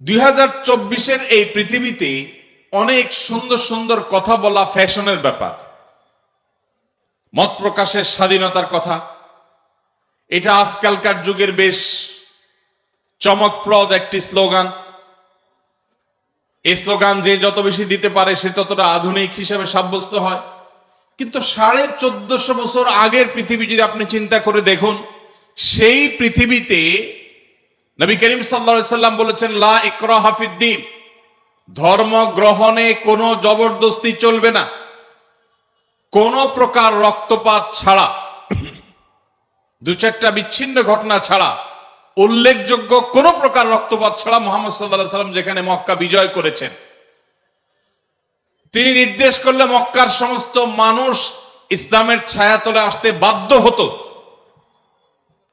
দুই চব্বিশের এই পৃথিবীতে অনেক সুন্দর সুন্দর কথা বলা ফ্যাশনের ব্যাপার। মত প্রকাশের স্বাধীনতার কথা। এটা আজকালকার যুগের বেশ চমকপ্রদ একটি স্লোগান। এই স্লোগান যে যত বেশি দিতে পারে সে ততটা আধুনিক হিসেবে সাব্যস্ত হয়। কিন্তু সাড়ে চোদ্দশো বছর আগের পৃথিবী যদি আপনি চিন্তা করে দেখুন, সেই পৃথিবীতে নবী করিম সাল্লা সাল্লাম বলেছেন, লা ইকরা হাফিদ্দিন ধর্ম গ্রহণে কোনো জবরদস্তি চলবে না। কোন প্রকার রক্তপাত ছাড়া, দু চারটা বিচ্ছিন্ন ঘটনা ছাড়া, উল্লেখযোগ্য কোন প্রকার রক্তপাত ছাড়া মোহাম্মদ সাল্লাহ সাল্লাম যেখানে মক্কা বিজয় করেছেন। তিনি নির্দেশ করলে মক্কার সমস্ত মানুষ ইসলামের ছায়াতলে আসতে বাধ্য হতো।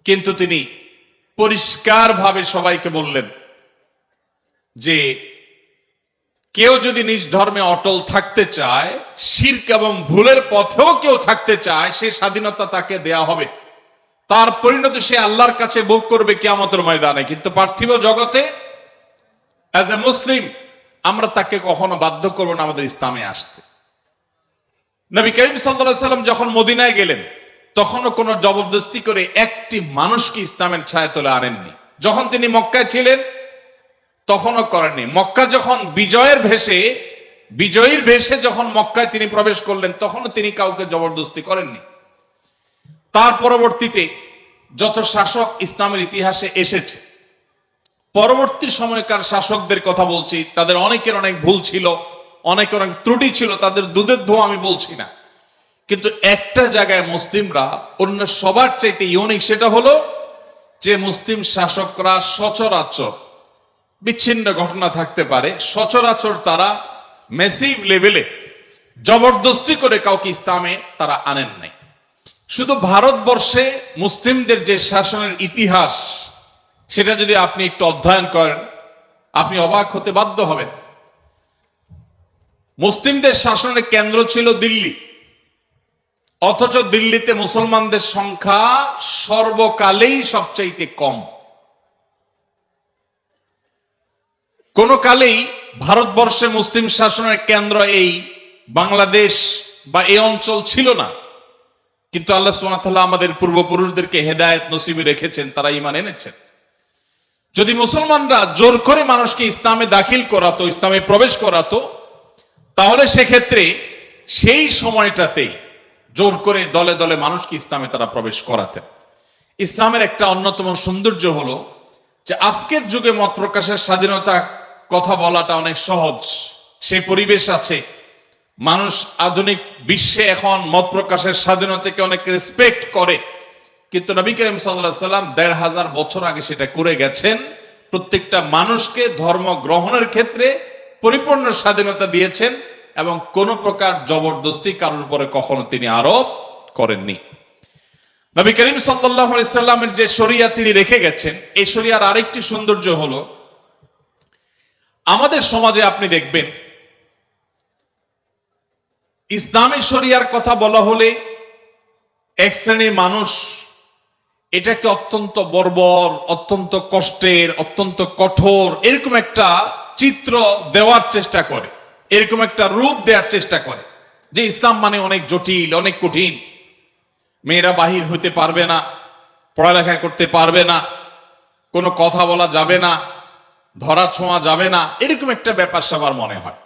কিন্তু তিনি পরিষ্কারভাবে সবাইকে বললেন যে কেউ যদি নিজ ধর্মে অটল থাকতে চায়, শির্ক এবং ভুলের পথেও কেউ থাকতে চায়, সে স্বাধীনতা তাকে দেয়া হবে। তার পরিণতি সে আল্লাহর কাছে ভোগ করবে কিয়ামতের ময়দানে। কিন্তু পার্থিব জগতে অ্যাজ এ মুসলিম আমরা তাকে কখনো বাধ্য করব না আমাদের ইসলামে আসতে। নবী করিম সাল্লাম যখন মদিনায় গেলেন তখনও কোনো জবরদস্তি করে একটি মানুষকে ইসলামের ছায়া তোলে আনেননি। যখন তিনি মক্কায় ছিলেন, তখনও করেননি। মক্কা যখন বিজয়ের ভেসে, বিজয়ীর ভেসে যখন মক্কায় তিনি প্রবেশ করলেন, তখনও তিনি কাউকে জবরদস্তি করেননি। তার পরবর্তীতে যত শাসক ইসলামের ইতিহাসে এসেছে, পরবর্তী সময়কার শাসকদের কথা বলছি, তাদের অনেকের অনেক ভুল ছিল অনেক অনেক ত্রুটি ছিল, তাদের দুধের ধোয়া আমি বলছি না। কিন্তু একটা জায়গায় মুসলিমরা, অন্য সবার চাইতে ইউনিক সেটা হলো যে মুসলিম শাসকরা সচরাচর বিচ্ছিন্ন ঘটনা থাকতে পারে। সচরাচর তারা মেসিভ লেভেলে জবরদস্তি করে কাউকে ইসলামে তারা আনেন নাই। শুধু ভারতবর্ষে মুসলিমদের যে শাসনের ইতিহাস, সেটা যদি আপনি একটু অধ্যয়ন করেন, আপনি অবাক হতে বাধ্য হবেন। মুসলিমদের শাসনের কেন্দ্র ছিল দিল্লি। অথচ দিল্লিতে মুসলমানদের সংখ্যা সর্বকালেই সবচাইতে কম। কোন কালেই ভারতবর্ষে মুসলিম শাসনের কেন্দ্র এই বাংলাদেশ বা এই অঞ্চল ছিল না। কিন্তু আল্লাহ সুমাতাল্লাহ আমাদের পূর্বপুরুষদেরকে হেদায়ত নসিবে রেখেছেন, তারা ইমান এনেছেন। যদি মুসলমানরা জোর করে মানুষকে ইসলামে দাখিল করাতো, ইসলামে প্রবেশ করাতো, তাহলে সেক্ষেত্রে সেই সময়টাতেই জোর করে দলে দলে মানুষকে ইসলামে তারা প্রবেশ করাতেন। ইসলামের একটা অন্যতম সৌন্দর্য হলো যে আজকের যুগে মত প্রকাশের স্বাধীনতা কথা বলাটা অনেক সহজ। সেই পরিবেশ আছে। মানুষ আধুনিক বিশ্বে এখন মত প্রকাশের স্বাধীনতাকে অনেক রেসপেক্ট করে। কিন্তু নবী করিম সাল্লাহ সাল্লাম দেড় হাজার বছর আগে সেটা করে গেছেন। প্রত্যেকটা মানুষকে ধর্ম গ্রহণের ক্ষেত্রে পরিপূর্ণ স্বাধীনতা দিয়েছেন। এবং কোন প্রকার জবরদস্তি কারোর উপরে কখনো তিনি আরোপ করেননি। নবী করিম সাল্লামের যে শরিয়া তিনি রেখে গেছেন, এই শরিয়ার আরেকটি সৌন্দর্য হলো, আমাদের সমাজে আপনি দেখবেন, ইসলামী শরিয়ার কথা বলা হলে এক শ্রেণির মানুষ এটাকে অত্যন্ত বর্বর, অত্যন্ত কষ্টের, অত্যন্ত কঠোর, এরকম একটা চিত্র দেওয়ার চেষ্টা করে। এরকম একটা রূপ দেওয়ার চেষ্টা করে, যে ইসলাম মানে অনেক জটিল, অনেক কঠিন। মেয়েরা বাহির হতে পারবে না, পড়ালেখা করতে পারবে না, কোনো কথা বলা যাবে না, ধরা ছোঁয়া যাবে না, এরকম একটা ব্যাপার সবার মনে হয়।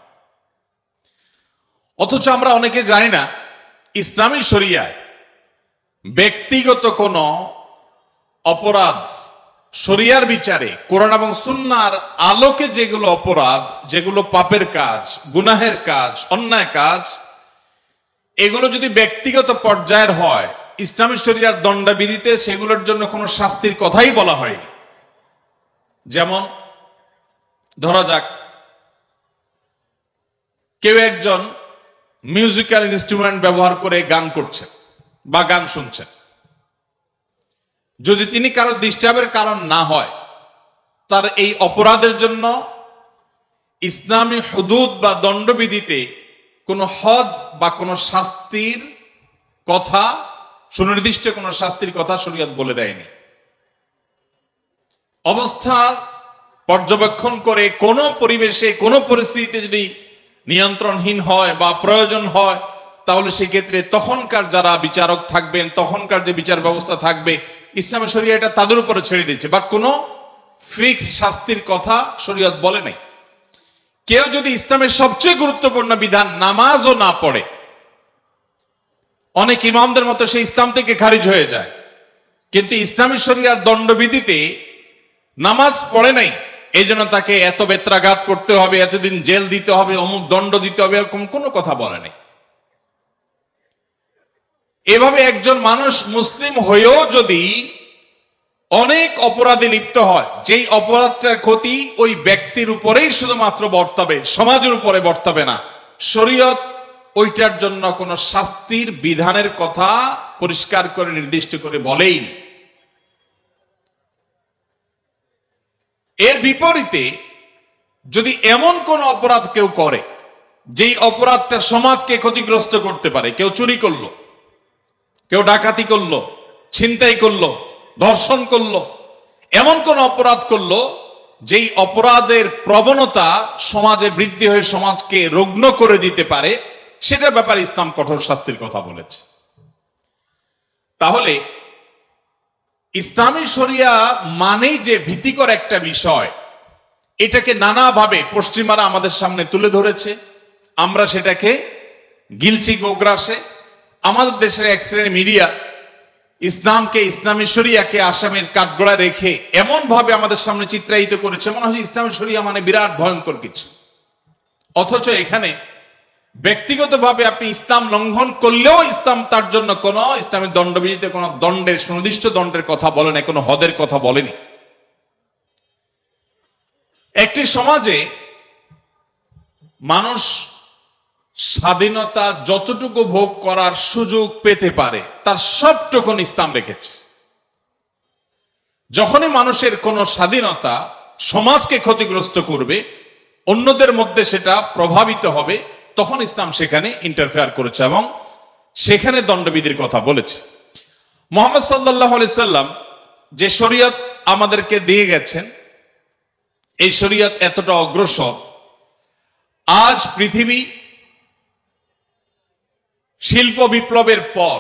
অথচ আমরা অনেকে জানি না, ইসলামী শরিয়ায় ব্যক্তিগত কোনো অপরাধ শরিয়ার বিচারে, কোরআন এবং সুন্নার আলোকে যেগুলো অপরাধ, যেগুলো পাপের কাজ, গুনাহের কাজ, অন্যায় কাজ, এগুলো যদি ব্যক্তিগত পর্যায়ের হয়, ইসলামী শরিয়ার দণ্ডবিধিতে সেগুলোর জন্য কোনো শাস্তির কথাই বলা হয়নি। যেমন, ধরা যাক, কেউ একজন মিউজিক্যাল ইনস্ট্রুমেন্ট ব্যবহার করে গান করছেন বা গান শুনছেন। যদি তিনি কারও ডিস্টার্বের কারণ না হয়, তার এই অপরাধের জন্য ইসলামী হুদুদ বা দণ্ডবিধিতে কোনো হদ বা কোনো শাস্তির কথা, সুনির্দিষ্ট কোনো শাস্তির কথা শরীয়ত বলে দেয়নি। অবস্থার পর্যবেক্ষণ করে কোনো পরিবেশে, কোনো পরিস্থিতিতে যদি নিয়ন্ত্রণহীন হয় বা প্রয়োজন হয়, তাহলে সেক্ষেত্রে তখনকার যারা বিচারক থাকবেন, তখনকার যে বিচার ব্যবস্থা থাকবে ইসলামী শরিয়া এটা তাদের উপরে ছেড়ে দিচ্ছে বাট কোনো ফিক্স শাস্তির কথা শরীয়ত বলে নাই। কেউ যদি ইসলামের সবচেয়ে গুরুত্বপূর্ণ বিধান নামাজও না পড়ে, অনেক ইমামদের মতো সে ইসলাম থেকে খারিজ হয়ে যায়। কিন্তু ইসলামী শরিয়ার দণ্ডবিধিতে নামাজ পড়ে নাই এই জন্য তাকে এত বেত্রাঘাত করতে হবে, এতদিন জেল দিতে হবে, অমুক দণ্ড দিতে হবে, এরকম কোনো কথা বলে নাই। এভাবে একজন মানুষ মুসলিম হয়েও যদি অনেক অপরাধে লিপ্ত হয়, যেই অপরাধটার ক্ষতি ওই ব্যক্তির উপরেই শুধুমাত্র বর্তাবে, সমাজের উপরে বর্তাবে না। শরীয়ত ওইটার জন্য কোনো শাস্তির বিধানের কথা পরিষ্কার করে, নির্দিষ্ট করে বলেই এর বিপরীতে যদি এমন কোন অপরাধ কেউ করে, যেই অপরাধটা সমাজকে ক্ষতিগ্রস্ত করতে পারে, কেউ চুরি করল কেউ ডাকাতি করল, ছিনতাই করল, ধর্ষণ করল, এমন কোন অপরাধ করল যেই অপরাধের প্রবণতা সমাজে বৃদ্ধি হয়ে সমাজকে রুগ্ন করে দিতে পারে, সেটার ব্যাপারে ইসলাম কঠোর শাস্তির কথা বলেছে। তাহলে ইসলামী শরিয়া মানেই যে ভীতিকর একটা বিষয়, এটাকে নানাভাবে পশ্চিমারা আমাদের সামনে তুলে ধরেছে। আমরা সেটাকে গিলছি গোগ্রাসে আমাদের দেশের এক শ্রেণির মিডিয়া ইসলামকে, ইসলামী শরিয়াকে আসামের কাঠগোড়া রেখে এমন ভাবে আমাদের সামনে চিত্রায়িত করেছে, মনে হয় ইসলামী শরিয়া মানে বিরাট ভয়ঙ্কর কিছু। অথচ এখানে ব্যক্তিগতভাবে আপনি ইসলাম লঙ্ঘন করলেও ইসলাম তার জন্য কোন ইসলামের দণ্ডবিধিতে কোন দণ্ডের, সুনির্দিষ্ট দণ্ডের কথা বলে না কোনো হদের কথা বলেনি। একটি সমাজে মানুষ স্বাধীনতা যতটুকু ভোগ করার সুযোগ পেতে পারে, তার সবটুকুন ইসলাম রেখেছে। যখনই মানুষের কোনো স্বাধীনতা সমাজকে ক্ষতিগ্রস্ত করবে, অন্যদের মধ্যে সেটা প্রভাবিত হবে, তখন ইসলাম সেখানে ইন্টারফেয়ার করেছে এবং সেখানে দণ্ডবিধির কথা বলেছে। মোহাম্মদ সাল্লাহ সাল্লাম যে শরীয়ত আমাদেরকে দিয়ে গেছেন, এই শরীয়ত এতটা অগ্রসর, আজ পৃথিবী শিল্প বিপ্লবের পর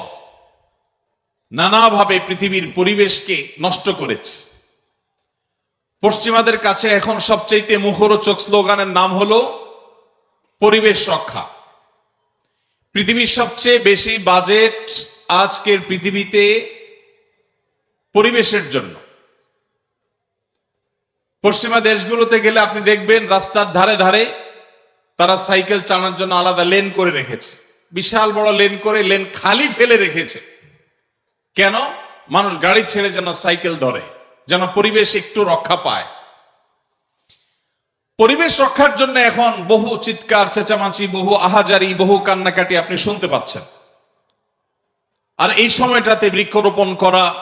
নানাভাবে পৃথিবীর পরিবেশকে নষ্ট করেছে। পশ্চিমাদের কাছে এখন সবচাইতে মুখরোচক স্লোগানের নাম হলো, পরিবেশ রক্ষা। পৃথিবীর সবচেয়ে বেশি বাজেট আজকের পৃথিবীতে পরিবেশের জন্য। পশ্চিমা দেশগুলোতে গেলে আপনি দেখবেন, রাস্তার ধারে ধারে তারা সাইকেল চালানোর জন্য আলাদা লেন করে রেখেছে। বিশাল বড় লেন করে লেন খালি ফেলে রেখেছে। কেন? মানুষ গাড়ি ছেড়ে যেন সাইকেল ধরে, যেন পরিবেশ একটু রক্ষা পায়। পরিবেশ রক্ষার জন্য এখন বহু চিৎকার, চেঁচামাচি, বহু আহাজারি, বহু কান্নাকাটি আপনি শুনতে পাচ্ছেন। আর এই সময়টাতে বৃক্ষরোপণ করা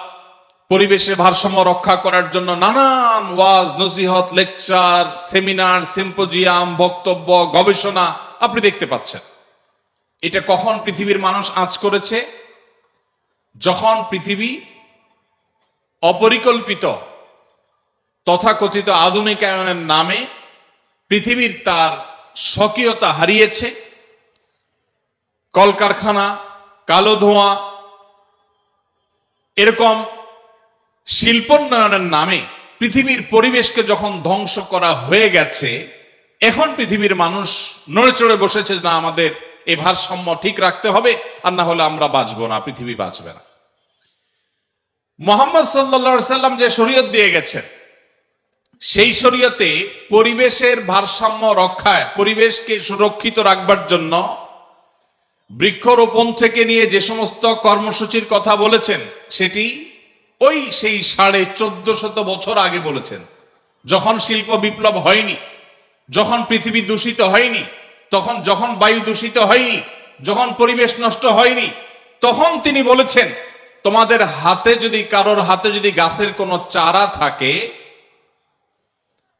পরিবেশের ভারসাম্য রক্ষা করার জন্য নানান ওয়াজ, নসিহত, লেকচার, সেমিনার, সিম্পোজিয়াম, বক্তব্য, গবেষণা আপনি দেখতে পাচ্ছেন। এটা কখন পৃথিবীর মানুষ আজ করেছে? যখন পৃথিবী অপরিকল্পিত, তথাকথিত আধুনিকায়নের নামে পৃথিবীর তার স্বকীয়তা হারিয়েছে, কলকারখানা, কালো ধোঁয়া, এরকম শিল্পোন্নয়নের নামে পৃথিবীর পরিবেশকে যখন ধ্বংস করা হয়ে গেছে, এখন পৃথিবীর মানুষ নড়ে চড়ে বসেছে না, আমাদের এই ভারসাম্য ঠিক রাখতে হবে, আর না হলে আমরা বাঁচবো না, পৃথিবী বাঁচবে না। মোহাম্মদ সাল্লা সাল্লাম যে শরীয়ত দিয়ে গেছেন, সেই শরীয়তে পরিবেশের ভারসাম্য রক্ষায়, পরিবেশকে সুরক্ষিত রাখবার জন্য বৃক্ষরোপণ থেকে নিয়ে যে সমস্ত কর্মসূচির কথা বলেছেন, সেটি ওই সেই সাড়ে চোদ্দ শত বছর আগে বলেছেন। যখন শিল্প বিপ্লব হয়নি, যখন পৃথিবী দূষিত হয়নি তখন যখন বায়ু দূষিত হয়নি, যখন পরিবেশ নষ্ট হয়নি, তখন তিনি বলেছেন, তোমাদের হাতে যদি, কারোর হাতে যদি গাছের কোনো চারা থাকে,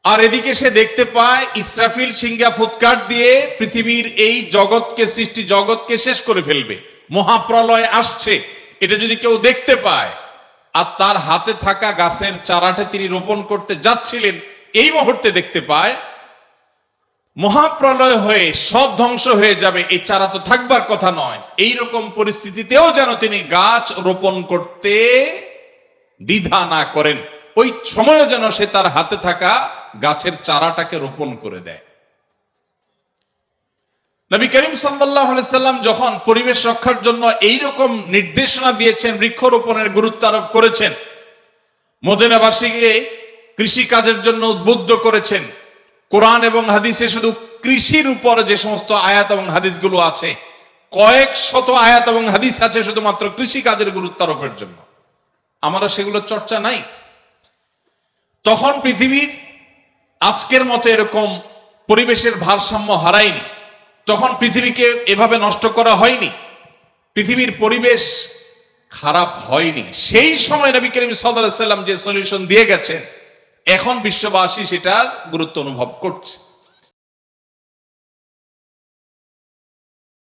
আর এদিকে সে দেখতে পায় ইসরাফিল সিঙ্গা ফুৎকার দিয়ে পৃথিবীর এই জগৎকে, সৃষ্টি জগৎকে শেষ করে ফেলবে, মহাপ্রলয় আসছে। এটা যদি কেউ দেখতে পায়, আর তার হাতে থাকা গাছের চারাটা তিনি রোপণ করতে যাচ্ছিলেন, এই মুহূর্তে দেখতে পায় মহাপ্রলয় হয়ে সব ধ্বংস হয়ে যাবে, এই চারা তো থাকবার কথা নয়। এই রকম পরিস্থিতিতেও যেন তিনি গাছ রোপণ করতে দ্বিধা না করেন। ওই সময়ও যেন সে তার হাতে থাকা গাছের চারাটাকে রোপণ করে দেয়। নবী করিম সাল্লাম যখন পরিবেশ রক্ষার জন্য এই রকম নির্দেশনা দিয়েছেন, বৃক্ষরোপণের গুরুত্ব আরোপ করেছেন, মদিনাবাসীকে কৃষি কাজের জন্য উদ্বুদ্ধ করেছেন কোরআন এবং হাদিসে শুধু কৃষির উপর যে সমস্ত আয়াত এবং হাদিসগুলো আছে কয়েক শত আয়াত এবং হাদিস আছে শুধুমাত্র কৃষি কাজের গুরুত্ব আরোপের জন্য। আমরা সেগুলো চর্চা নাই। তখন পৃথিবীর আজকের মতো এরকম পরিবেশের ভারসাম্য হারায়নি। তখন পৃথিবীকে এভাবে নষ্ট করা হয়নি। পৃথিবীর পরিবেশ খারাপ হয়নি। সেই সময় নবী করিম সাল্লাম যে সলিউশন দিয়ে গেছেন এখন বিশ্ববাসী সেটার গুরুত্ব অনুভব করছে।